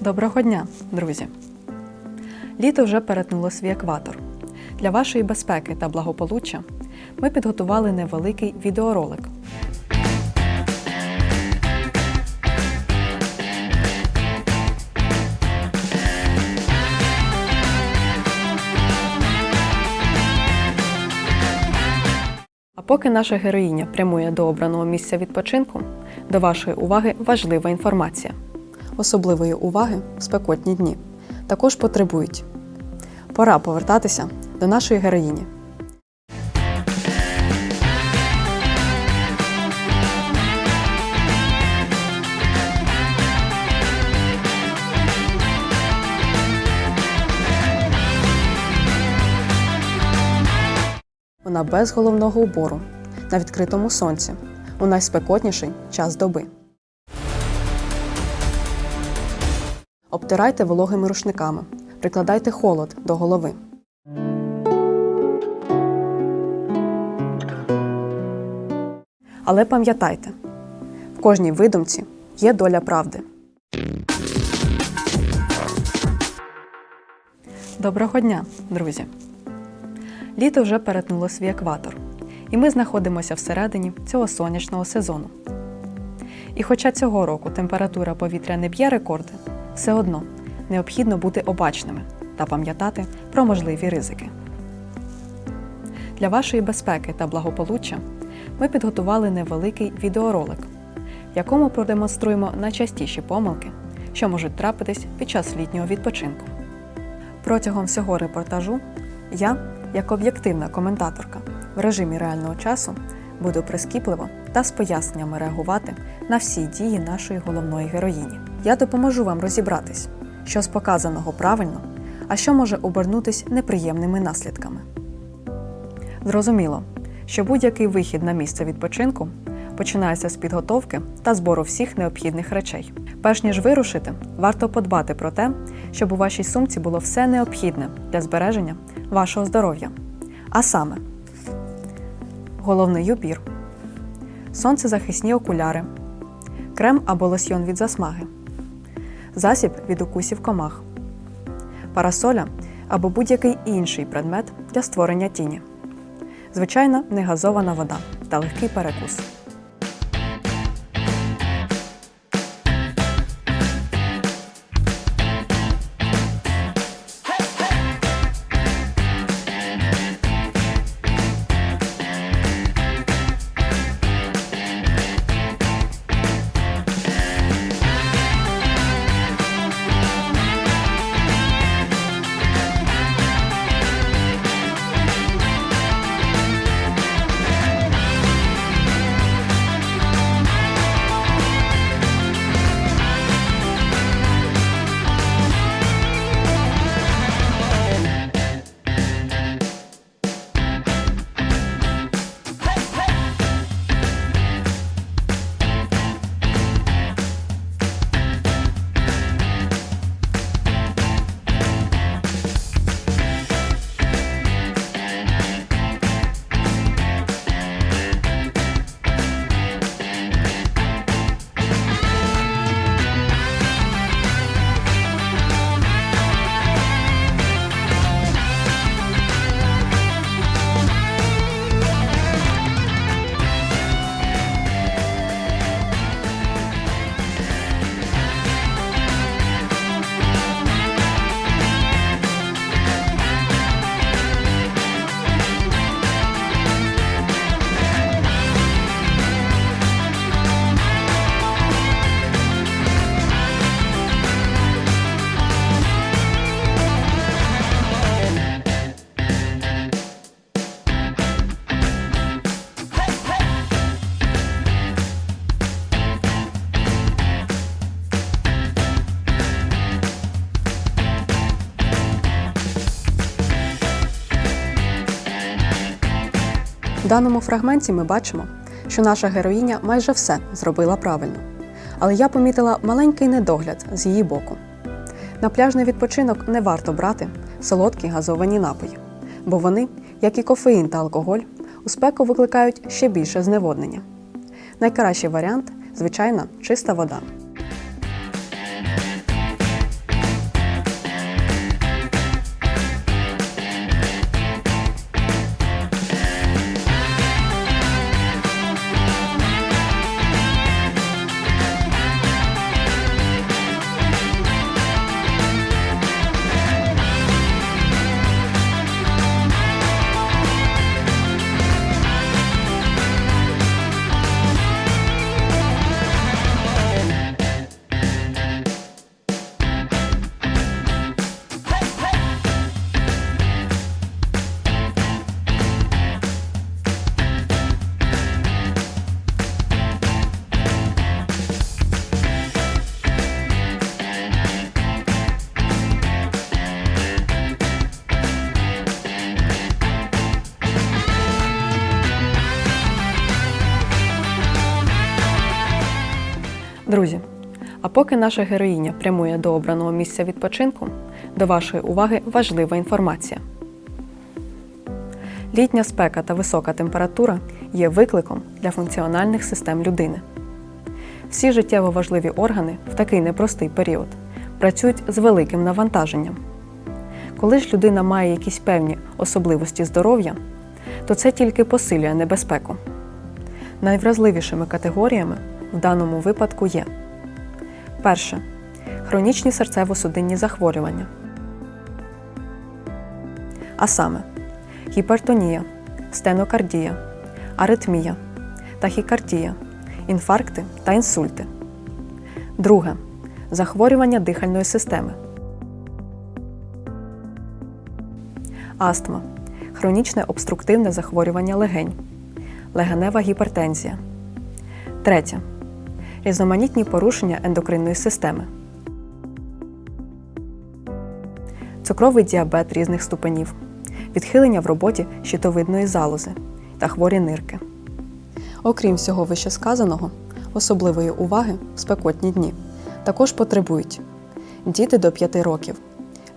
Доброго дня, друзі! Літо вже перетнуло свій екватор. Для вашої безпеки та благополуччя ми підготували невеликий відеоролик. А поки наша героїня прямує до обраного місця відпочинку, до вашої уваги важлива інформація. Особливої уваги в спекотні дні також потребують. Пора повертатися до нашої героїні. Вона без головного убору на відкритому сонці у найспекотніший час доби. Обтирайте вологими рушниками, прикладайте холод до голови. Але пам'ятайте, в кожній видумці є доля правди. Доброго дня, друзі! Літо вже перетнуло свій екватор, і ми знаходимося всередині цього сонячного сезону. І хоча цього року температура повітря не б'є рекорди, все одно необхідно бути обачними та пам'ятати про можливі ризики. Для вашої безпеки та благополуччя ми підготували невеликий відеоролик, в якому продемонструємо найчастіші помилки, що можуть трапитись під час літнього відпочинку. Протягом всього репортажу я, як об'єктивна коментаторка в режимі реального часу, буду прискіпливо та з поясненнями реагувати на всі дії нашої головної героїні. Я допоможу вам розібратись, що з показаного правильно, а що може обернутись неприємними наслідками. Зрозуміло, що будь-який вихід на місце відпочинку починається з підготовки та збору всіх необхідних речей. Перш ніж вирушити, варто подбати про те, щоб у вашій сумці було все необхідне для збереження вашого здоров'я. А саме, головний убір, сонцезахисні окуляри, крем або лосьйон від засмаги, засіб від укусів комах, парасоля або будь-який інший предмет для створення тіні, звичайна негазована вода та легкий перекус. В даному фрагменті ми бачимо, що наша героїня майже все зробила правильно. Але я помітила маленький недогляд з її боку. На пляжний відпочинок не варто брати солодкі газовані напої, бо вони, як і кофеїн та алкоголь, у спеку викликають ще більше зневоднення. Найкращий варіант звичайна чиста вода. Друзі, а поки наша героїня прямує до обраного місця відпочинку, до вашої уваги важлива інформація. Літня спека та висока температура є викликом для функціональних систем людини. Всі життєво важливі органи в такий непростий період працюють з великим навантаженням. Коли ж людина має якісь певні особливості здоров'я, то це тільки посилює небезпеку. Найвразливішими категоріями в даному випадку є перше хронічні серцево-судинні захворювання, а саме гіпертонія, стенокардія, аритмія, тахікардія, інфаркти та інсульти. Друге захворювання дихальної системи. Астма хронічне обструктивне захворювання легень, легенева гіпертензія. Третє. Різноманітні порушення ендокринної системи. Цукровий діабет різних ступенів, відхилення в роботі щитовидної залози та хворі нирки. Окрім всього вищесказаного, особливої уваги в спекотні дні також потребують діти до 5 років,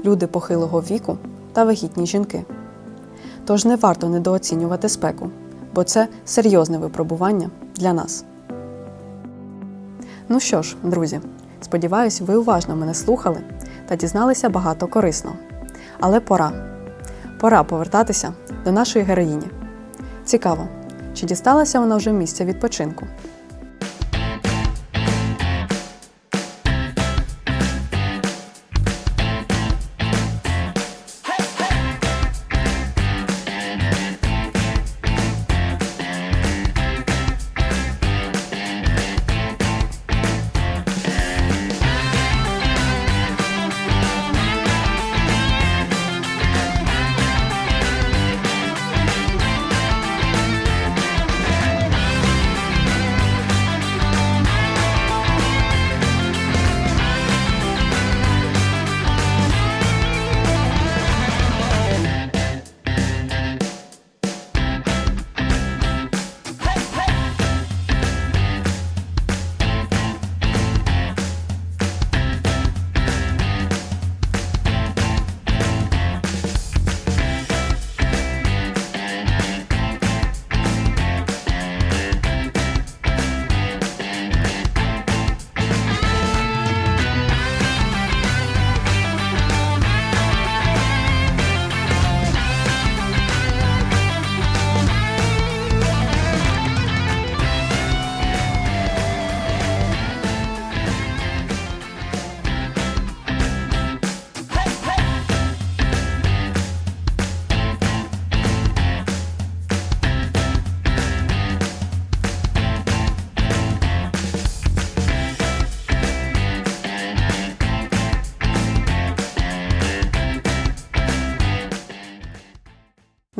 люди похилого віку та вагітні жінки. Тож не варто недооцінювати спеку, бо це серйозне випробування для нас. Ну що ж, друзі, сподіваюсь, ви уважно мене слухали та дізналися багато корисного. Але пора. Пора повертатися до нашої героїні. Цікаво, чи дісталася вона вже місця відпочинку?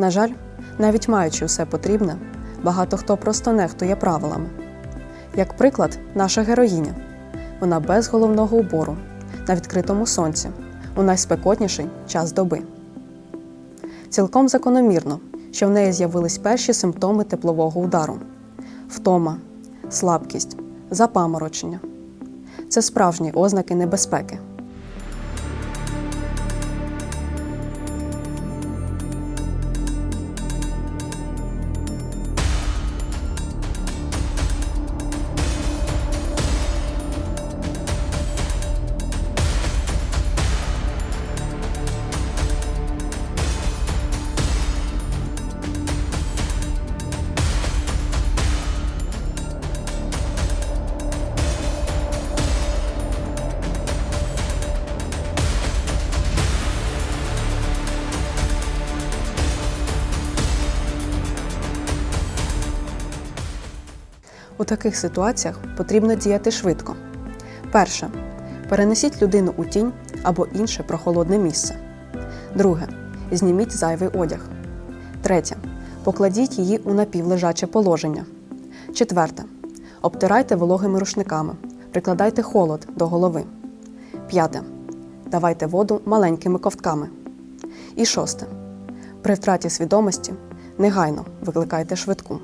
На жаль, навіть маючи все потрібне, багато хто просто нехтує правилами. Як приклад, наша героїня. Вона без головного убору, на відкритому сонці, у найспекотніший час доби. Цілком закономірно, що в неї з'явились перші симптоми теплового удару: втома, слабкість, запаморочення. Це справжні ознаки небезпеки. Таких ситуаціях потрібно діяти швидко. Перше. Перенесіть людину у тінь або інше прохолодне місце. Друге. Зніміть зайвий одяг. Третє. Покладіть її у напівлежаче положення. Четверте. Обтирайте вологими рушниками. Прикладайте холод до голови. П'яте. Давайте воду маленькими ковтками. І шосте. При втраті свідомості негайно викликайте швидку.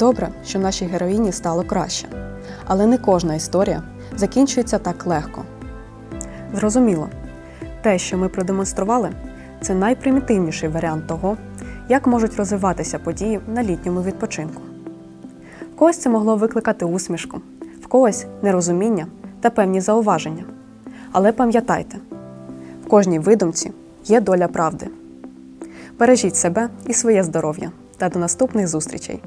Добре, що нашій героїні стало краще, але не кожна історія закінчується так легко. Зрозуміло, те, що ми продемонстрували, це найпримітивніший варіант того, як можуть розвиватися події на літньому відпочинку. В когось це могло викликати усмішку, в когось нерозуміння та певні зауваження. Але пам'ятайте, в кожній видумці є доля правди. Бережіть себе і своє здоров'я та до наступних зустрічей!